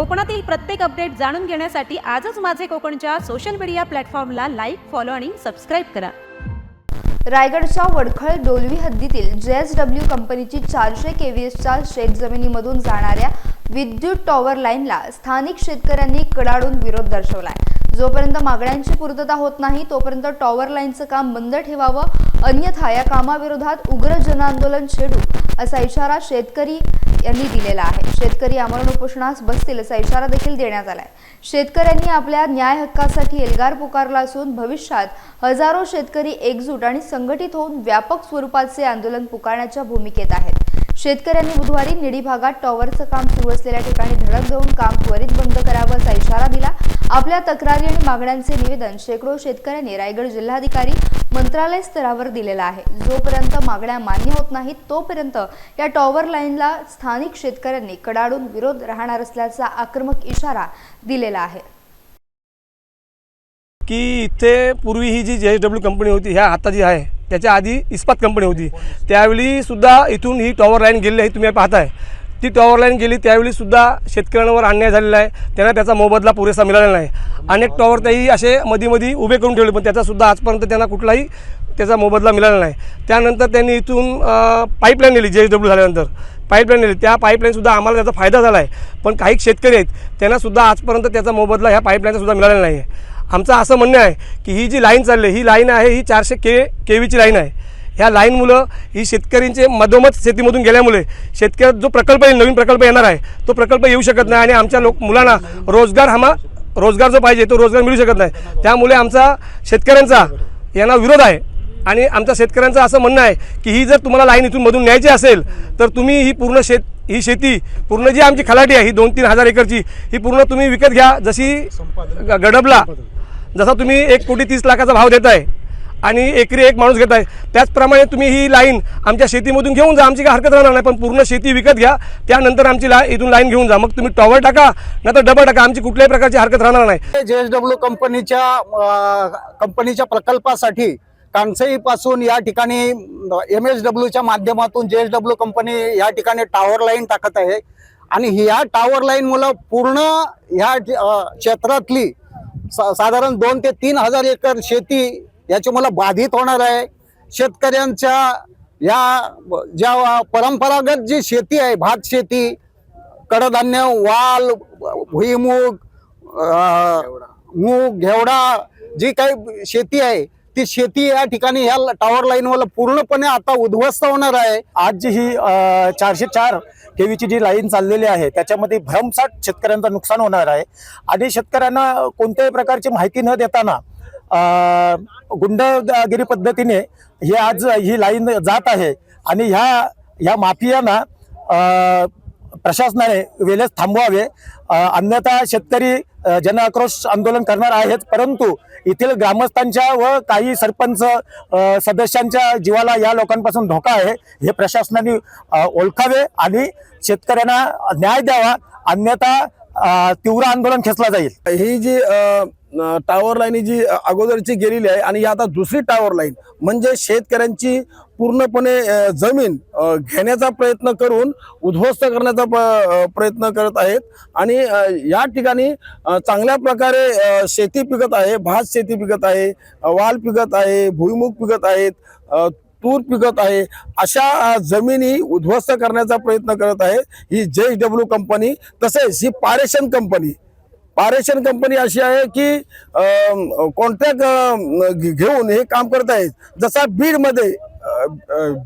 कोकणातील प्रत्येक अपडेट जाणून घेण्यासाठी आजच माझे कोकणच्या सोशल मीडिया प्लॅटफॉर्मला लाईक फॉलो आणि सबस्क्राईब करा. रायगडच्या वडखळ डोलवी हद्दीतील जे एस डब्ल्यू कंपनीची चारशे केव्हीएसच्या शेतजमिनीमधून जाणाऱ्या विद्युत टॉवर लाईनला स्थानिक शेतकऱ्यांनी कडाडून विरोध दर्शवलाय. जोपर्यंत मागण्यांची पूर्तता होत नाही तोपर्यंत टॉवर लाईनचं काम बंद ठेवावं अन्यथा या कामाविरोधात उग्र जनआंदोलन छेडू असा इशारा शेतकरी यांनी दिलेला आहे. शेतकरी आमरण उपोषणास बसतील असा इशारा देखील देण्यात आलाय. शेतकऱ्यांनी आपल्या न्याय हक्कासाठी एल्गार पुकारला असून भविष्यात हजारो शेतकरी एकजूट आणि संघटित होऊन व्यापक स्वरूपाचे आंदोलन पुकारण्याच्या भूमिकेत आहेत. शेतकऱ्यांनी बुधवारी निडी भागात टॉवरचं काम सुरू असलेल्या ठिकाणी धडक देऊन काम त्वरित बंद करावं असा इशारा दिला. आपल्या तक्रारी आणि मागण्यांचे निवेदन शेकडो शेतकऱ्यांनी रायगड जिल्हाधिकारी मंत्रालय स्तरावर दिलेला आहे. जोपर्यंत मागण्या मान्य होत नाहीत तोपर्यंत या टॉवर लाईनला स्थानिक शेतकऱ्यांनी कडाडून विरोध राहणार असल्याचा आक्रमक इशारा दिलेला आहे. की इथे पूर्वी ही जी जे एस डब्ल्यू कंपनी होती ह्या आता जी आहे त्याच्या आधी इस्पात कंपनी होती. त्यावेळी सुद्धा इथून ही टॉवर लाईन गेलेली आहे तुम्ही पाहताय. ती टॉवर लाईन गेली त्यावेळी सुद्धा शेतकऱ्यांवर अन्याय झालेला आहे. त्यांना त्याचा मोबदला पुरेसा मिळालेला नाही. अनेक टॉवर त्याही असे मध्ये उभे करून ठेवले पण त्याचा सुद्धा आजपर्यंत त्यांना कुठलाही त्याचा मोबदला मिळाला नाही. त्यानंतर त्यांनी इथून पाईपलाईन नेली जे एस डब्ल्यू झाल्यानंतर. पाईपलाईन नेली. त्या पाईपलाईनसुद्धा आम्हाला त्याचा फायदा झाला आहे. पण काही शेतकरी आहेत त्यांनासुद्धा आजपर्यंत त्याचा मोबदला ह्या पाईपलाईनचासुद्धा मिळालेला नाही आहे. आमचं असं म्हणणं आहे की ही जी लाईन चालली आहे, ही लाईन आहे ही चारशे के के व्हीची लाईन आहे. ह्या लाईनमुळं ही शेतकऱ्यांचे मधोमध शेतीमधून गेल्यामुळे शेतकऱ्यात जो प्रकल्प येईल नवीन प्रकल्प येणार आहे तो प्रकल्प येऊ शकत नाही आणि आमच्या लोक मुलांना रोजगार हमा रोजगार जो पाहिजे तो रोजगार मिळू शकत नाही. त्यामुळे आमचा शेतकऱ्यांचा यांना विरोध आहे. आणि आमच्या शेतकऱ्यांचं असं म्हणणं आहे की ही जर तुम्हाला लाईन इथून मधून न्यायची असेल तर तुम्ही ही पूर्ण शेत ही शेती पूर्ण जी आमची खलाटी आहे ही दोन तीन हजार एकरची ही पूर्ण तुम्ही विकत घ्या. जशी गडबला जसा तुम्ही एक कोटी तीस लाखाचा भाव देताय आणि एकरी एक माणूस घेत आहे. त्याचप्रमाणे तुम्ही ही लाईन आमच्या शेतीमधून घेऊन जा. आमची काय हरकत राहणार नाही पण पूर्ण शेती विकत घ्या. त्यानंतर आमची ला इथून लाईन घेऊन जा. मग तुम्ही टॉवर टाका नाही डबल टाका. आमची कुठल्याही प्रकारची हरकत राहणार नाही. जे एस डब्ल्यू कंपनीच्या कंपनीच्या प्रकल्पासाठी कांसई पासून या ठिकाणी एम एस डब्ल्यूच्या माध्यमातून जे एस डब्ल्यू कंपनी या ठिकाणी टावर लाईन टाकत आहे. आणि ह्या टावर लाईन मुलं पूर्ण ह्या क्षेत्रातली सा- साधारण दोन ते तीन हजार एकर शेती याची मला बाधित होणार आहे. शेतकऱ्यांच्या या ज्या परंपरागत जी शेती आहे भात शेती कडधान्य वाल भुईमूग मूग घेवडा जी काही शेती आहे ती शेती या ठिकाणी ह्या टॉवर लाईनवर पूर्णपणे आता उद्ध्वस्त होणार आहे. आज जी ही चारशे चार केवीची जी लाईन चाललेली आहे त्याच्यामध्ये भरमसाठ शेतकऱ्यांचं नुकसान होणार आहे. आणि शेतकऱ्यांना कोणत्याही प्रकारची माहिती न देताना गुंडगिरी पद्धतीने हे आज ही लाईन जात आहे आणि ह्या ह्या माफियांना प्रशासनाने वेळेस थांबवावे. अन्यथा शेतकरी जन जनआक्रोश आंदोलन करणार आहेत. परंतु येथील ग्रामस्थांच्या व काही सरपंच सदस्यांच्या जीवाला या लोकांपासून धोका आहे हे प्रशासनाने ओळखावे आणि शेतकऱ्यांना न्याय द्यावा. अन्यथा तीव्र आंदोलन खेचला जाईल. ही जी टावर लाईन जी अगोदरची गेलेली आहे आणि ही आता दुसरी टावर लाईन म्हणजे शेतकऱ्यांची पूर्णपणे जमीन घेण्याचा प्रयत्न करून उद्ध्वस्त करण्याचा प- प्रयत्न करत आहेत. आणि या ठिकाणी चांगल्या प्रकारे शेती पिकत आहे भात शेती पिकत आहे वाल पिकत आहे भुईमुग पिकत आहेत तूर पिकत आहे. अशा जमिनी उद्ध्वस्त करण्याचा प्रयत्न करत आहे ही जे डब्ल्यू कंपनी तसेच ही पारेशन कंपनी पारेशन कंपनी अशी आहे की कॉन्ट्रॅक्ट घेऊन हे काम करत आहेत जसा बीडमध्ये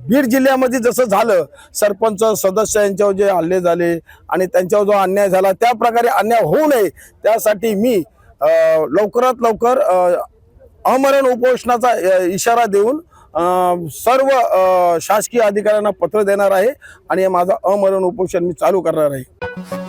बीड जिल्ह्यामध्ये जसं झालं सरपंच सदस्य यांच्यावर जे हल्ले झाले आणि त्यांच्यावर जो अन्याय झाला त्या प्रकारे अन्याय होऊ नये. त्यासाठी मी लवकरात लवकर अमरण उपोषणाचा इशारा देऊन सर्व शासकीय अधिकाऱ्यांना पत्र देणार आहे आणि माझं अमरण उपोषण मी चालू करणार आहे.